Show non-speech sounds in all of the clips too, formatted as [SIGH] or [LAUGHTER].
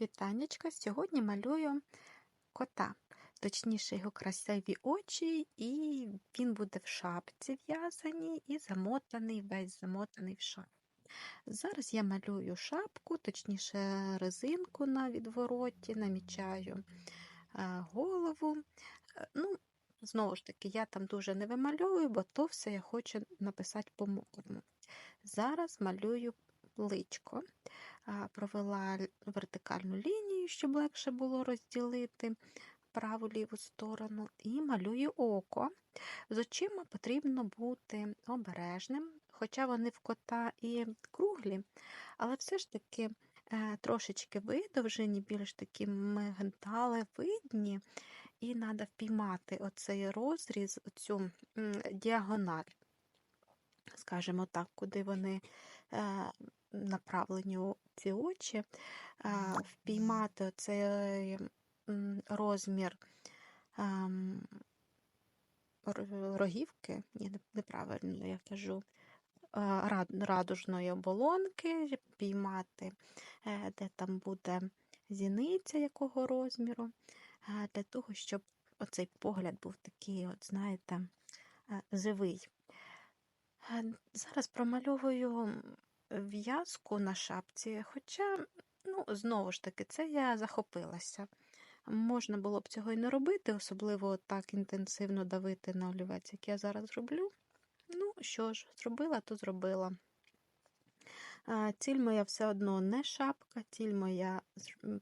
Вітанечка, сьогодні малюю кота, точніше його красиві очі, і він буде в шапці в'язаній і замотаний, весь замотаний в шапку. Зараз я малюю шапку, точніше резинку на відвороті, намічаю е, голову. Е, Ну, Знову ж таки, я там дуже не вимальовую, бо то все я хочу написати по-мокрому. Зараз малюю личко, провела вертикальну лінію, щоб легше було розділити праву ліву сторону, і малюю око. З очима потрібно бути обережним, хоча вони в кота і круглі, але все ж таки е, трошечки видовжені, більш такі мигдали видні, і треба впіймати оцей розріз, оцю діагональ, скажімо так, куди вони е, направлені ці очі, впіймати оцей розмір рогівки, ні, неправильно я кажу, радужної оболонки, піймати, е, де там буде зіниця якого розміру, для того, щоб оцей погляд був такий, от, знаєте, е, живий. Е, зараз промальовую в'язку на шапці, хоча, ну, знову ж таки, це я захопилася. Можна було б цього і не робити, особливо так інтенсивно давити на олівець, як я зараз роблю. Ну, що ж, зробила, то зробила. Ціль моя все одно не шапка, ціль моя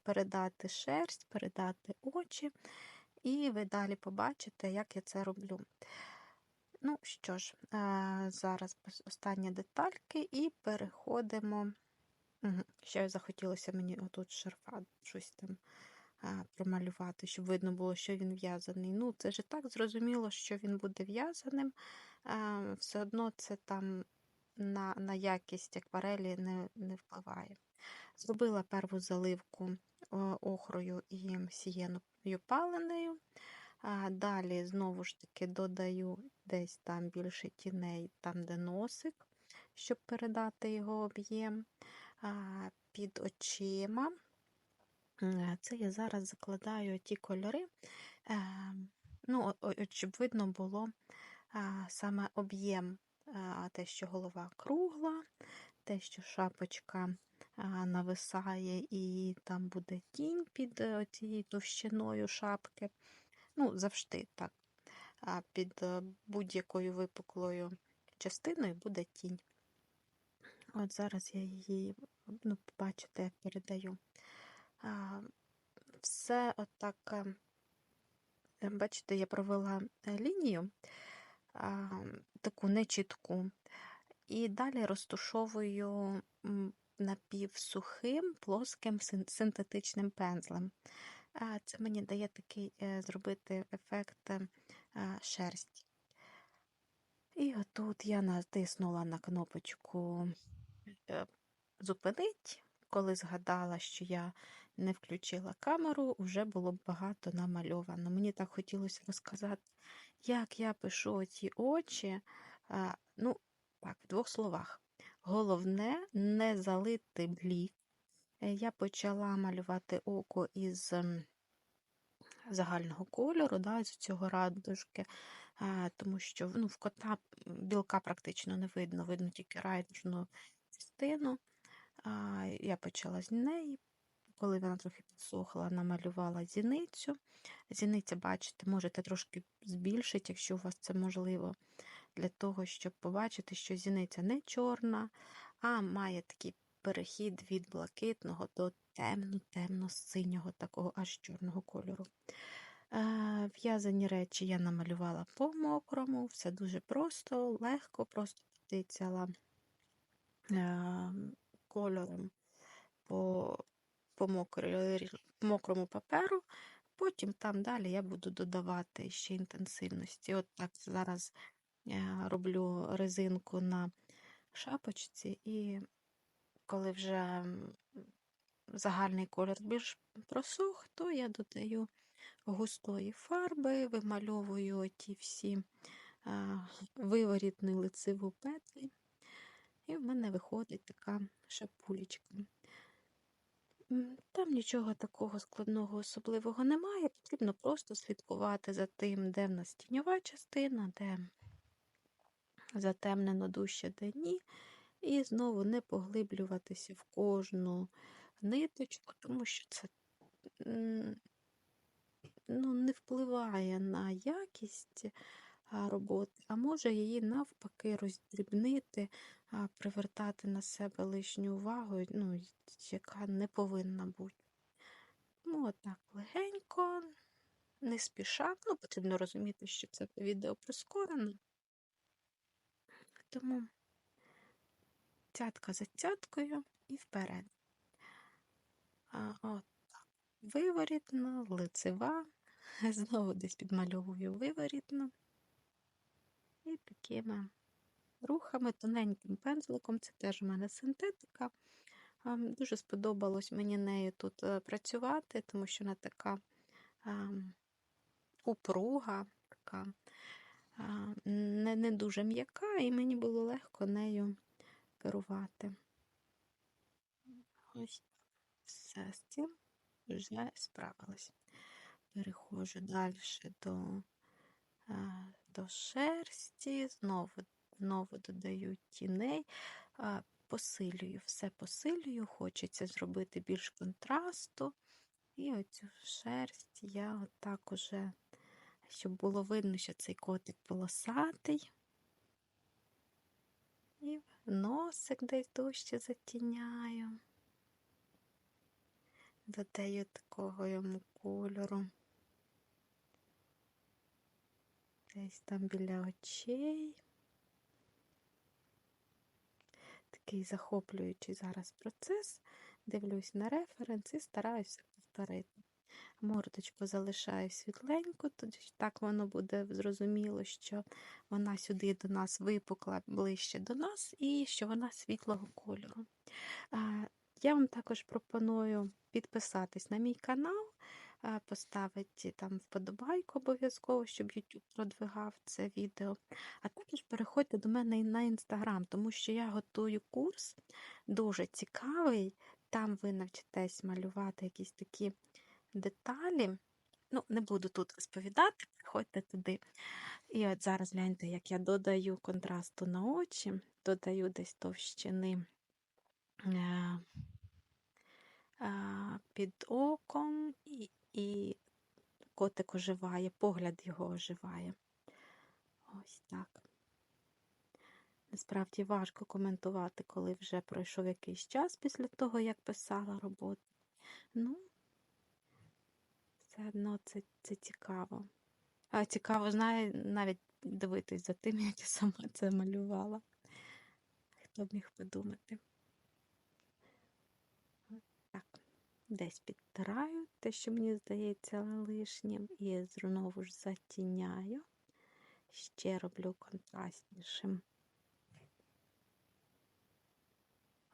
передати шерсть, передати очі, і ви далі побачите, як я це роблю. Ну що ж, зараз останні детальки і переходимо. Ще захотілося мені отут шарфа щось там промалювати, щоб видно було, що він в'язаний. Ну, це ж так зрозуміло, що він буде в'язаним. Все одно це там на на якість акварелі не не впливає. Зробила перву заливку охрою і сієною паленою. Далі, знову ж таки, додаю десь там більше тіней, там, де носик, щоб передати його об'єм. Під очима. Це я зараз закладаю ті кольори, ну, щоб видно було саме об'єм, те, що голова кругла, те, що шапочка нависає, і там буде тінь під е, цією товщиною шапки. Ну, завжди так. А під е, будь-якою випуклою частиною буде тінь. От зараз я її, ну, бачите, як передаю. А, Все отак, е, бачите, я провела е, лінію а, таку нечітку, і далі розтушовую напівсухим плоским синтетичним пензлем. Це мені дає такий е, зробити ефект е, шерсті. І отут я натиснула на кнопочку е, зупинить. Коли згадала, що я не включила камеру, вже було багато намальовано. Мені так хотілося розказати, як я пишу ці очі. Ну, так, в двох словах. Головне не залити блік я почала малювати око із загального кольору, да, з цього радужки, тому що ну, в кота білка практично не видно, видно тільки радужну частину. Я почала з неї. Коли вона трохи підсохла, намалювала зіницю. Зіниця, бачите, можете трошки збільшити, якщо у вас це можливо, для того, щоб побачити, що зіниця не чорна, а має такий перехід від блакитного до темно-темно-синього, такого аж чорного кольору. Е, в'язані речі я намалювала по мокрому, все дуже просто, легко, просто тицяла е, кольором по мокрому паперу, потім там далі я буду додавати ще інтенсивності. От так зараз е, роблю резинку на шапочці і коли вже загальний колір більш просух, то я додаю густої фарби, вимальовую ті всі виворітні лицеву петлі, і в мене виходить така шапулечка. Там нічого такого складного особливого немає. Потрібно просто слідкувати за тим, де в нас тіньова частина, де затемнено дужче, де ні. І знову не поглиблюватися в кожну ниточку, тому що це ну, не впливає на якість роботи, а може її навпаки роздрібнити, привертати на себе лишню увагу, ну, яка не повинна бути. Ну, отак легенько, не спіша. Ну, потрібно розуміти, що це відео прискорено. Тому цятка за цяткою і вперед. А, от так. Виворітна, лицева. [LAUGHS] Знову десь підмальовую виворітно. І такими рухами, тоненьким пензликом. Це теж у мене синтетика. Дуже сподобалось мені нею тут е, працювати, тому що вона така упруга, така не, не дуже м'яка, і мені було легко нею керувати. Ось все з цим вже справилась. Переходжу далі до, до шерсті, знову, знову додаю тіней, посилюю, все посилюю, хочеться зробити більш контрасту. І оцю шерсть я отак уже, щоб було видно, що цей котик полосатий. І носик десь дужче затіняю. Додаю такого йому кольору. Десь там біля очей. Такий захоплюючий зараз процес. Дивлюсь на референс і стараюся повторити. Мордочку залишаю світленьку, тоді так воно буде зрозуміло, що вона сюди до нас випукла ближче до нас, і що вона світлого кольору. Я вам також пропоную підписатись на мій канал, поставити там вподобайку обов'язково, щоб YouTube продвигав це відео. А також переходьте до мене на інстаграм, тому що я готую курс дуже цікавий. Там ви навчитесь малювати якісь такі деталі. Ну, не буду тут розповідати, приходьте туди. І от зараз гляньте, як я додаю контрасту на очі, додаю десь товщини е, е, під оком, і, і котик оживає, погляд його оживає. Ось так. Насправді важко коментувати, коли вже пройшов якийсь час після того, як писала роботу. Ну, все одно це це цікаво. А цікаво, знає, навіть дивитись за тим, [LAUGHS] як я сама це малювала. Хто б міг подумати? Так, десь підтираю те, що мені здається лишнім, і знову ж затіняю. Ще роблю контрастнішим.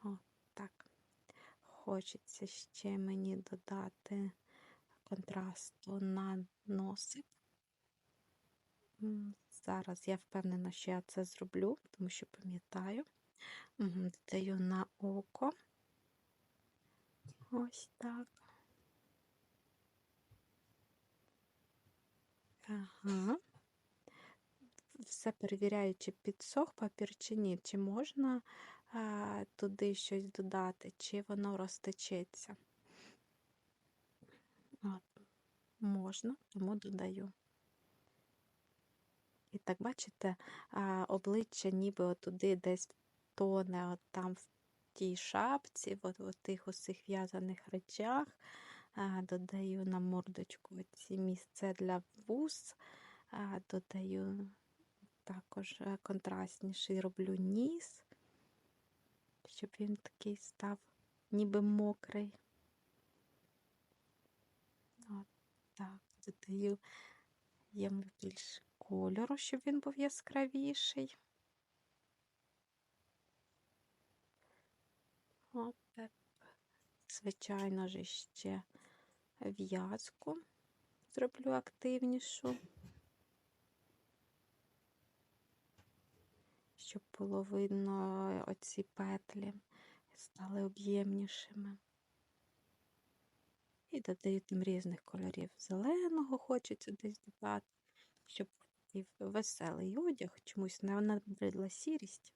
О, так. Хочеться ще мені додати контрасту на носик. Зараз я впевнена, що я це зроблю, тому що пам'ятаю. Додаю на око. Ось так. Ага. Все перевіряю, чи підсох папір, чи ні, чи можна а, туди щось додати, чи воно розтечеться. Можна, тому додаю. І так, бачите, обличчя ніби отуди десь тоне, от там в тій шапці, от в тих усіх в'язаних речах. Додаю на мордочку ці місце для вус, додаю також е, контрастніший роблю ніс, щоб він такий став ніби мокрий. От так, додаю йому більш кольору, щоб він був яскравіший. От. Звичайно ж, ще в'язку зроблю активнішу, щоб було видно оці петлі стали об'ємнішими. І додаю там різних кольорів. Зеленого хочеться десь додати, щоб такий веселий одяг. Чомусь не набридла сірість.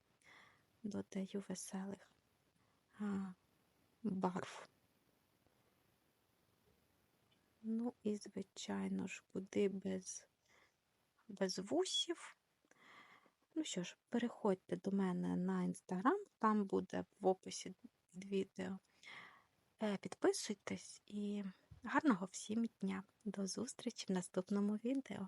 Додаю веселих а, барв. Ну і, звичайно ж, куди без, без вусів. Ну що ж, переходьте до мене на інстаграм, там буде в описі відео. Е, Підписуйтесь і гарного всім дня. До зустрічі в наступному відео.